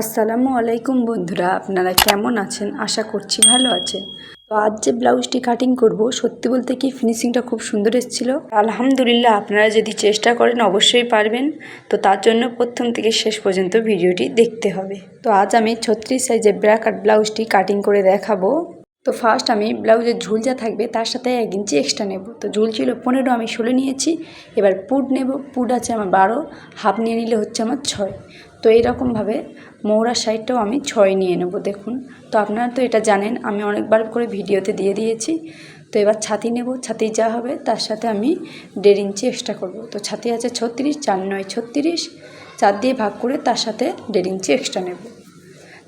আসসালামু আলাইকুম বন্ধুরা, আপনারা কেমন আছেন? আশা করছি ভালো আছেন। তো আজ যে ব্লাউজটি কাটিং করব, সত্যি বলতে কি ফিনিশিংটা খুব সুন্দর এসেছিল। আলহামদুলিল্লাহ, আপনারা যদি চেষ্টা করেন, অবশ্যই পারবেন। তো তার জন্য প্রথম থেকে শেষ পর্যন্ত ভিডিওটি দেখতে হবে। তো আজ আমি ছত্রিশ সাইজের ব্র্যাকাট ব্লাউজটি কাটিং করে দেখাবো। তো ফার্স্ট আমি ব্লাউজের ঝুল যা থাকবে, তার সাথে এক ইঞ্চি এক্সট্রা নেব। তো ঝুল ছিল পনেরো, আমি ষোলো নিয়েছি। এবার পুড নেব পুড আছে আমার বারো হাফ নিয়ে নিলে হচ্ছে আমার ছয়। তো এইরকমভাবে মৌরার সাইডটাও আমি ছয় নিয়ে নেব, দেখুন। তো আপনারা তো এটা জানেন, আমি অনেকবার করে ভিডিওতে দিয়ে দিয়েছি। তো এবার ছাতি নেব, ছাতি যা হবে তার সাথে আমি দেড় ইঞ্চি এক্সট্রা করব। তো ছাতি আছে ছত্রিশ, চার নয় ছত্রিশ, চার দিয়ে ভাগ করে তার সাথে দেড় ইঞ্চি এক্সট্রা নেব।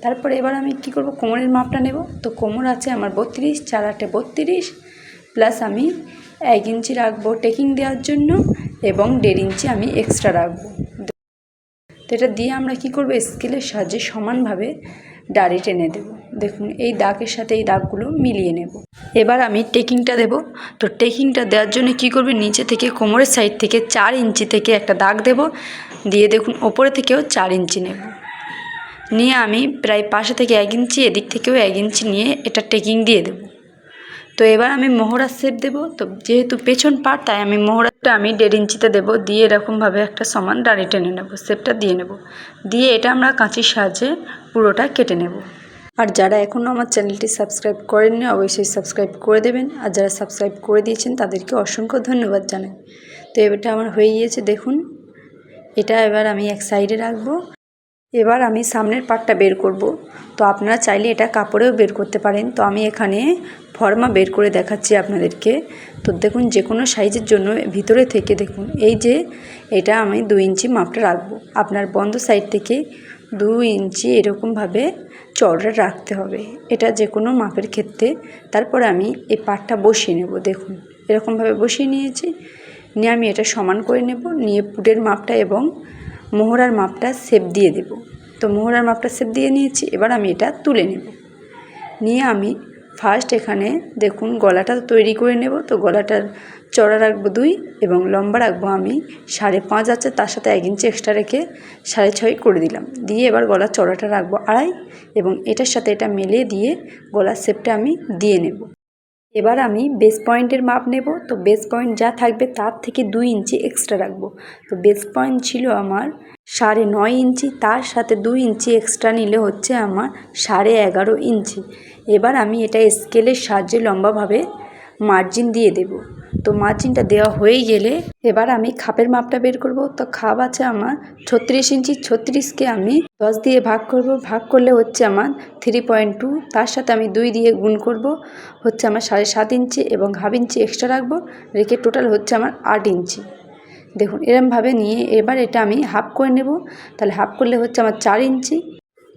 তারপরে এবার আমি কি করব, কোমরের মাপটা নেব। তো কোমর আছে আমার বত্রিশ, চার আটে বত্রিশ প্লাস আমি এক ইঞ্চি রাখব টেকিং দেওয়ার জন্য এবং দেড় ইঞ্চি আমি এক্সট্রা রাখব। এটা দিয়ে আমরা কি করব? স্কেলের সাহায্যে সমানভাবে দাড়ি টেনে দেব। দেখুন, এই দাগের সাথে এই দাগগুলো মিলিয়ে নেব। এবার আমি টেকিংটা দেব। তো টেকিংটা দেওয়ার জন্য কি করবে? নিচে থেকে কোমরের সাইড থেকে চার ইঞ্চি থেকে একটা দাগ দেব। দিয়ে দেখুন, ওপরে থেকেও চার ইঞ্চি নেব। নিয়ে আমি প্রায় পাশে থেকে এক ইঞ্চি, এদিক থেকেও এক ইঞ্চি নিয়ে এটা টেকিং দিয়ে দেব। তো এবার আমি মোহরা শেপ দেব। তো যেহেতু পেছন পার তাই আমি মোহরাটা আমি দেড় ইঞ্চিতে দেব। দিয়ে এরকমভাবে একটা সমান দাড়ি টেনে নেব শেপটা দিয়ে নেব। দিয়ে এটা আমরা কাঁচির সাহায্যে পুরোটা কেটে নেব। আর যারা এখনও আমার চ্যানেলটি সাবস্ক্রাইব করেননি, অবশ্যই সাবস্ক্রাইব করে দেবেন। আর যারা সাবস্ক্রাইব করে দিয়েছেন, তাদেরকে অসংখ্য ধন্যবাদ জানাই। তো এবারটা আমার হয়ে গিয়েছে, দেখুন। এটা এবার আমি এক সাইডে রাখব। এবার আমি সামনের পাটটা বের করব। তো আপনারা চাইলে এটা কাপড়েও বের করতে পারেন। তো আমি এখানে ফর্মা বের করে দেখাচ্ছি আপনাদেরকে। তো দেখুন যে কোনো সাইজের জন্য ভিতরে থেকে দেখুন, এই যে এটা আমি দু ইঞ্চি মাপটা রাখব। আপনার বন্ধ সাইড থেকে দু ইঞ্চি এরকমভাবে চড়া রাখতে হবে। এটা যে কোনো মাপের ক্ষেত্রে। তারপরে আমি এই পাটটা বসিয়ে নেব, দেখুন। এরকমভাবে বসিয়ে নিয়েছি। নিয়ে আমি এটা সমান করে নেব। নিয়ে পুটের মাপটা এবং মোহরার মাপটা সেপ দিয়ে দেব। তো মোহরার মাপটা সেপ দিয়ে নিয়েছি, এবার আমি এটা তুলে নেব। নিয়ে আমি ফার্স্ট এখানে দেখুন গলাটা তৈরি করে নেব। তো গলাটার চড়া রাখব দুই এবং লম্বা রাখব আমি সাড়ে পাঁচ আছে, তার সাথে এক ইঞ্চি এক্সট্রা রেখে সাড়ে ছয় করে দিলাম। দিয়ে এবার গলার চড়াটা রাখব আড়াই এবং এটার সাথে এটা মিলিয়ে দিয়ে গলার শেপটা আমি দিয়ে নেব। এবার আমি বেস পয়েন্টের মাপ নেব। তো বেস পয়েন্ট যা থাকবে তার থেকে দুই ইঞ্চি এক্সট্রা রাখব। তো বেস পয়েন্ট ছিল আমার সাড়ে নয় ইঞ্চি, তার সাথে দুই ইঞ্চি এক্সট্রা নিলে হচ্ছে আমার সাড়ে এগারো ইঞ্চি। এবার আমি এটা স্কেলের সাহায্যে লম্বাভাবে মার্জিন দিয়ে দেব। তো মার্জিনটা দেওয়া হয়ে গেলে এবার আমি খাপের মাপটা বের করব। তো খাপ আছে আমার ছত্রিশ ইঞ্চি, ছত্রিশকে আমি দশ দিয়ে ভাগ করব। ভাগ করলে হচ্ছে আমার থ্রি পয়েন্ট টু তার সাথে আমি দুই দিয়ে গুণ করব। হচ্ছে আমার সাড়ে সাত ইঞ্চি এবং হাফ ইঞ্চি এক্সট্রা রাখব। রেখে টোটাল হচ্ছে আমার আট ইঞ্চি। দেখুন, এরমভাবে নিয়ে এবার এটা আমি হাফ করে নেব। তাহলে হাফ করলে হচ্ছে আমার চার ইঞ্চি।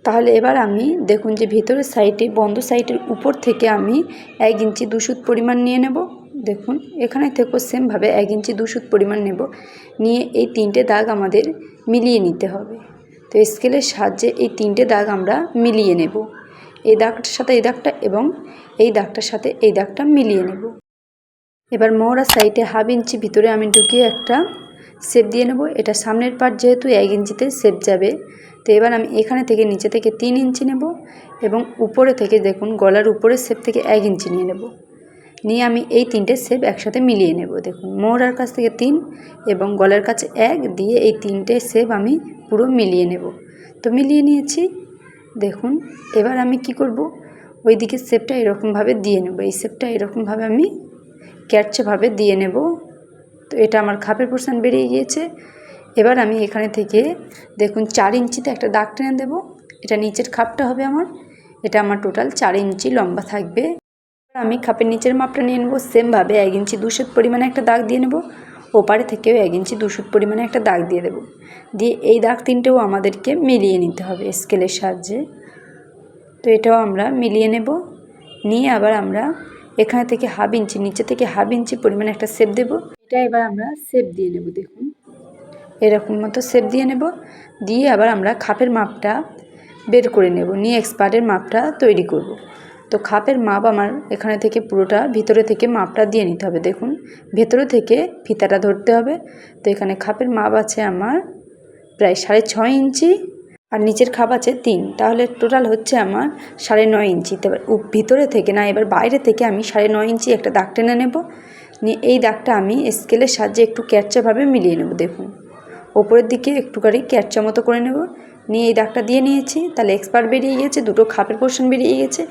তাহলে এবার আমি দেখুন যে ভিতরের সাইডে বন্ধ সাইডের উপর থেকে আমি এক ইঞ্চি দুশুদ পরিমাণ নিয়ে নেব। দেখুন, এখানে থেকেও সেমভাবে এক ইঞ্চি দুশুদ পরিমাণ নেব। নিয়ে এই তিনটে দাগ আমাদের মিলিয়ে নিতে হবে। তো স্কেলের সাহায্যে এই তিনটে দাগ আমরা মিলিয়ে নেব। এই দাগটার সাথে এই দাগটা এবং এই দাগটার সাথে এই দাগটা মিলিয়ে নেব। এবার মোহরা সাইডে হাফ ইঞ্চি ভিতরে আমি ঢুকিয়ে একটা সেপ দিয়ে নেব। এটা সামনের পার্ট যেহেতু এক ইঞ্চিতে সেপ যাবে। তো এবার আমি এখানে থেকে নিচে থেকে তিন ইঞ্চি নেব এবং উপরে থেকে দেখুন, গলার উপরের সেপ থেকে এক ইঞ্চি নিয়ে নেব। নিয়ে আমি এই তিনটে সেপ একসাথে মিলিয়ে নেব। দেখুন, মোহরার কাছ থেকে তিন এবং গলার কাছে এক দিয়ে এই তিনটে সেপ আমি পুরো মিলিয়ে নেব। তো মিলিয়ে নিয়েছি। দেখুন, এবার আমি কি করব? ওই দিকের সেপটা এরকমভাবে দিয়ে নেব। এই সেপটা এরকমভাবে আমি ক্যাটচেভাবে দিয়ে নেব। তো এটা আমার খাপের পোর্শান বেরিয়ে গিয়েছে। এবার আমি এখানে থেকে, দেখুন, চার ইঞ্চিতে একটা দাগ টেনে দেবো। এটা নিচের খাপটা হবে আমার। এটা আমার টোটাল চার ইঞ্চি লম্বা থাকবে। আমি খাপের নিচের মাপটা নিয়ে নেব সেমভাবে এক ইঞ্চি দুশোর পরিমাণে একটা দাগ দিয়ে নেব, ওপারে থেকেও এক ইঞ্চি দুশোর পরিমাণে একটা দাগ দিয়ে দেবো। দিয়ে এই দাগ তিনটেও আমাদেরকে মিলিয়ে নিতে হবে স্কেলের সাহায্যে। তো এটাও আমরা মিলিয়ে নেব, নিয়ে আবার আমরা এখানে থেকে হাফ ইঞ্চি, নিচে থেকে হাফ ইঞ্চি পরিমাণে একটা সেপ দেব। এটা এবার আমরা সেপ দিয়ে নেব, দেখুন। এরকম মতো সেপ দিয়ে নেব, দিয়ে আবার আমরা খাপের মাপটা বের করে নেব, নিয়ে এক্সপার্টের মাপটা তৈরি করব। তো খাপের মাপ আমার এখানে থেকে পুরোটা, ভিতরে থেকে মাপটা দিয়ে নিতে হবে। দেখুন, ভেতরে থেকে ফিতাটা ধরতে হবে। তো এখানে খাপের মাপ আছে আমার প্রায় সাড়ে ছয় ইঞ্চি আর নিচের খাপ আছে তিন। তাহলে টোটাল হচ্ছে আমার সাড়ে নয় ইঞ্চি। তবে উপ- ভিতরে থেকে না, এবার বাইরে থেকে আমি সাড়ে নয় ইঞ্চি একটা দাগ টেনে নেব। নিয়ে এই দাগটা আমি স্কেলের সাহায্যে একটু ক্যারচাভাবে মিলিয়ে নেব, দেখুন। ওপরের দিকে একটুখানি ক্যারচা মতো করে নেব। নিয়ে এই দাগটা দিয়ে নিয়েছি। তাহলে এক্সপার্ট বেরিয়ে গেছে, দুটো খাপের পোর্শন বেরিয়ে গেছে।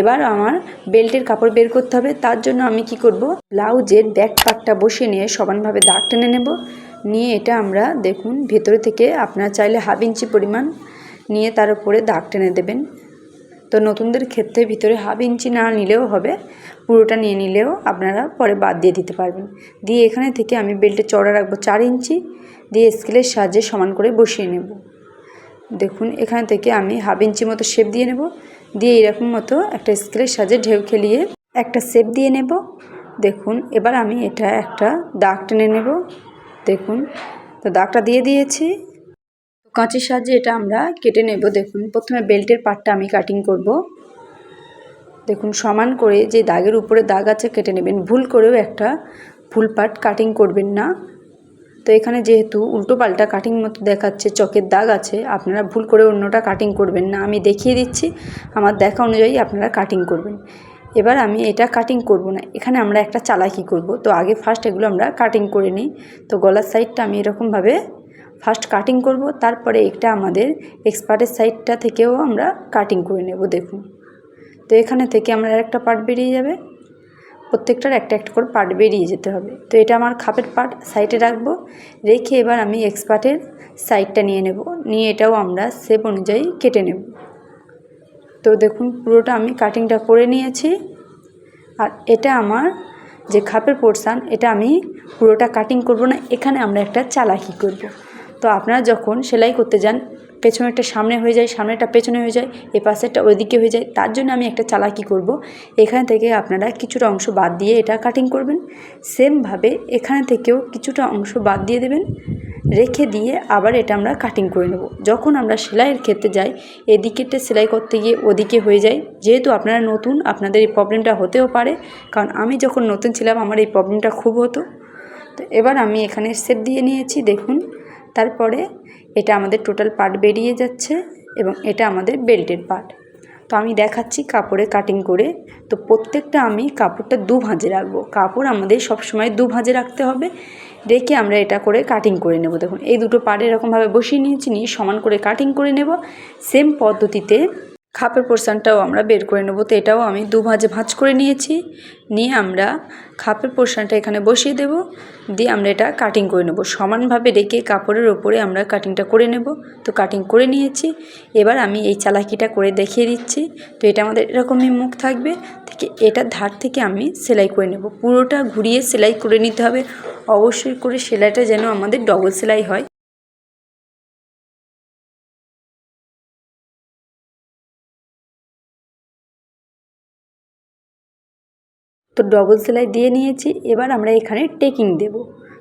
এবার আমার বেল্টের কাপড় বের করতে হবে। তার জন্য আমি কি করব? ব্লাউজের ব্যাক পার্টটা বসিয়ে নিয়ে সমানভাবে দাগ টেনে নেব। নিয়ে এটা আমরা দেখুন ভেতরে থেকে আপনারা চাইলে হাফ ইঞ্চি পরিমাণ নিয়ে তার উপরে দাগ টেনে দেবেন। তো নতুনদের ক্ষেত্রে ভিতরে হাফ ইঞ্চি না নিলেও হবে। পুরোটা নিয়ে নিলেও আপনারা পরে বাদ দিয়ে দিতে পারবেন। দিয়ে এখানে থেকে আমি বেল্টে চড়া রাখব চার ইঞ্চি দিয়ে স্কেলের সাহায্যে সমান করে বসিয়ে নেব। দেখুন, এখান থেকে আমি হাফ ইঞ্চি মতো শেপ দিয়ে নেব। দিয়ে এরকম মতো একটা স্কেলের সাহায্যে ঢেউ খেলিয়ে একটা শেপ দিয়ে নেব। দেখুন, এবার আমি এটা একটা দাগ টেনে নেব। দেখুন, তো দাগটা দিয়ে দিয়েছি। কাঁচের সাহায্যে এটা আমরা কেটে নেব। দেখুন, প্রথমে বেল্টের পাটটা আমি কাটিং করব। দেখুন, সমান করে যে দাগের উপরে দাগ আছে কেটে নেবেন। ভুল করেও একটা ফুল পাট কাটিং করবেন না। তো এখানে যেহেতু উল্টো পাল্টা কাটিং মতো দেখাচ্ছে, চকের দাগ আছে, আপনারা ভুল করে অন্যটা কাটিং করবেন না। আমি দেখিয়ে দিচ্ছি, আমার দেখা অনুযায়ী আপনারা কাটিং করবেন। এবার আমি এটা কাটিং করব না। এখানে আমরা একটা চালাকি করব। তো আগে ফার্স্ট এগুলো আমরা কাটিং করে নিই। তো গলার সাইডটা আমি এরকমভাবে ফার্স্ট কাটিং করব। তারপরে এটা আমাদের এক্সপার্টের সাইডটা থেকেও আমরা কাটিং করে নেব, দেখুন। তো এখানে থেকে আমরা একটা পার্ট বেরিয়ে যাবে। প্রত্যেকটার একটা একটা করে পার্ট বেরিয়ে যেতে হবে। তো এটা আমার খাপের পার্ট সাইডে রাখব। রেখে এবার আমি এক্সপার্টের সাইডটা নিয়ে নেব। নিয়ে এটাও আমরা সেপ অনুযায়ী কেটে নেব। তো দেখুন, পুরোটা আমি কাটিংটা করে নিয়েছি। আর এটা আমার যে খাপের পোর্শান এটা আমি পুরোটা কাটিং করব না, এখানে আমরা একটা চালাকি করব। তো আপনারা যখন সেলাই করতে যান পেছনেরটা সামনে হয়ে যায়, সামনেটা পেছনে হয়ে যায়, এ পাশেরটা ওইদিকে হয়ে যায়। তার জন্য আমি একটা চালাকি করব। এখান থেকে আপনারা কিছুটা অংশ বাদ দিয়ে এটা কাটিং করবেন। সেমভাবে এখানে থেকেও কিছুটা অংশ বাদ দিয়ে দেবেন। রেখে দিয়ে আবার এটা আমরা কাটিং করে নেব। যখন আমরা সেলাইয়ের ক্ষেত্রে যাই, এদিকেরটা সেলাই করতে গিয়ে ওদিকে হয়ে যায়। যেহেতু আপনারা নতুন, আপনাদের এই প্রবলেমটা হতেও পারে। কারণ আমি যখন নতুন ছিলাম, আমার এই প্রবলেমটা খুব হতো। তো এবার আমি এখানে সেট দিয়ে নিয়েছি, দেখুন। তারপরে এটা আমাদের টোটাল পার্ট বেরিয়ে যাচ্ছে এবং এটা আমাদের বেল্টের পার্ট তো আমি দেখাচ্ছি কাপড়ে কাটিং করে। তো প্রত্যেকটা আমি কাপড়টা দু ভাঁজে রাখব। কাপড় আমাদের সবসময় দু ভাঁজে রাখতে হবে। রেখে আমরা এটা করে কাটিং করে নেব। দেখুন, এই দুটো পার্ট এরকমভাবে বসিয়ে নিয়েছি, নিয়ে সমান করে কাটিং করে নেব। সেম পদ্ধতিতে খাপের পোর্শানটাও আমরা বের করে নেব। তো এটাও আমি দু ভাঁজে ভাঁজ করে নিয়েছি। নিয়ে আমরা খাপের পোর্শানটা এখানে বসিয়ে দেব। দিয়ে আমরা এটা কাটিং করে নেব। সমানভাবে রেখে কাপড়ের ওপরে আমরা কাটিংটা করে নেব। তো কাটিং করে নিয়েছি। এবার আমি এই চালাকিটা করে দেখিয়ে দিচ্ছি। তো এটা আমাদের এরকমই মুখ থাকবে। থেকে এটার ধার থেকে আমি সেলাই করে নেব। পুরোটা ঘুরিয়ে সেলাই করে নিতে হবে। অবশ্যই করে সেলাইটা যেন আমাদের ডবল সেলাই হয়। তো ডবল সেলাই দিয়ে নিয়েছি, এবার আমরা এখানে টেকিং দেব।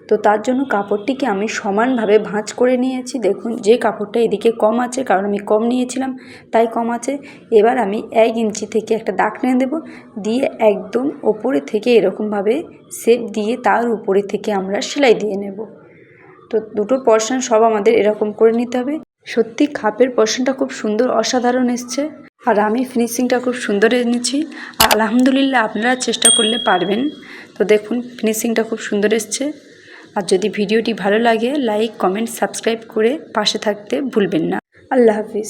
তো তার জন্য কাপড়টিকে আমি সমানভাবে ভাঁজ করে নিয়েছি। দেখুন, যে কাপড়টা এদিকে কম আছে, কারণ আমি কম নিয়েছিলাম, তাই কম আছে। এবার আমি এক ইঞ্চি থেকে একটা দাগ টেনে দেবো, দিয়ে একদম ওপরে থেকে এরকমভাবে সেপ দিয়ে তার উপরে থেকে আমরা সেলাই দিয়ে নেব। তো দুটো পর্শন সব আমাদের এরকম করে নিতে হবে। সত্যি, খাপের পর্শনটা খুব সুন্দর, অসাধারণ এসছে। আর আমি ফিনিশিংটা খুব সুন্দর এনেছি আর আলহামদুলিল্লাহ আপনারা চেষ্টা করলে পারবেন। তো দেখুন ফিনিশিংটা খুব সুন্দর এসছে। আর যদি ভিডিওটি ভালো লাগে লাইক কমেন্ট সাবস্ক্রাইব করে পাশে থাকতে ভুলবেন না। আল্লাহ হাফিজ।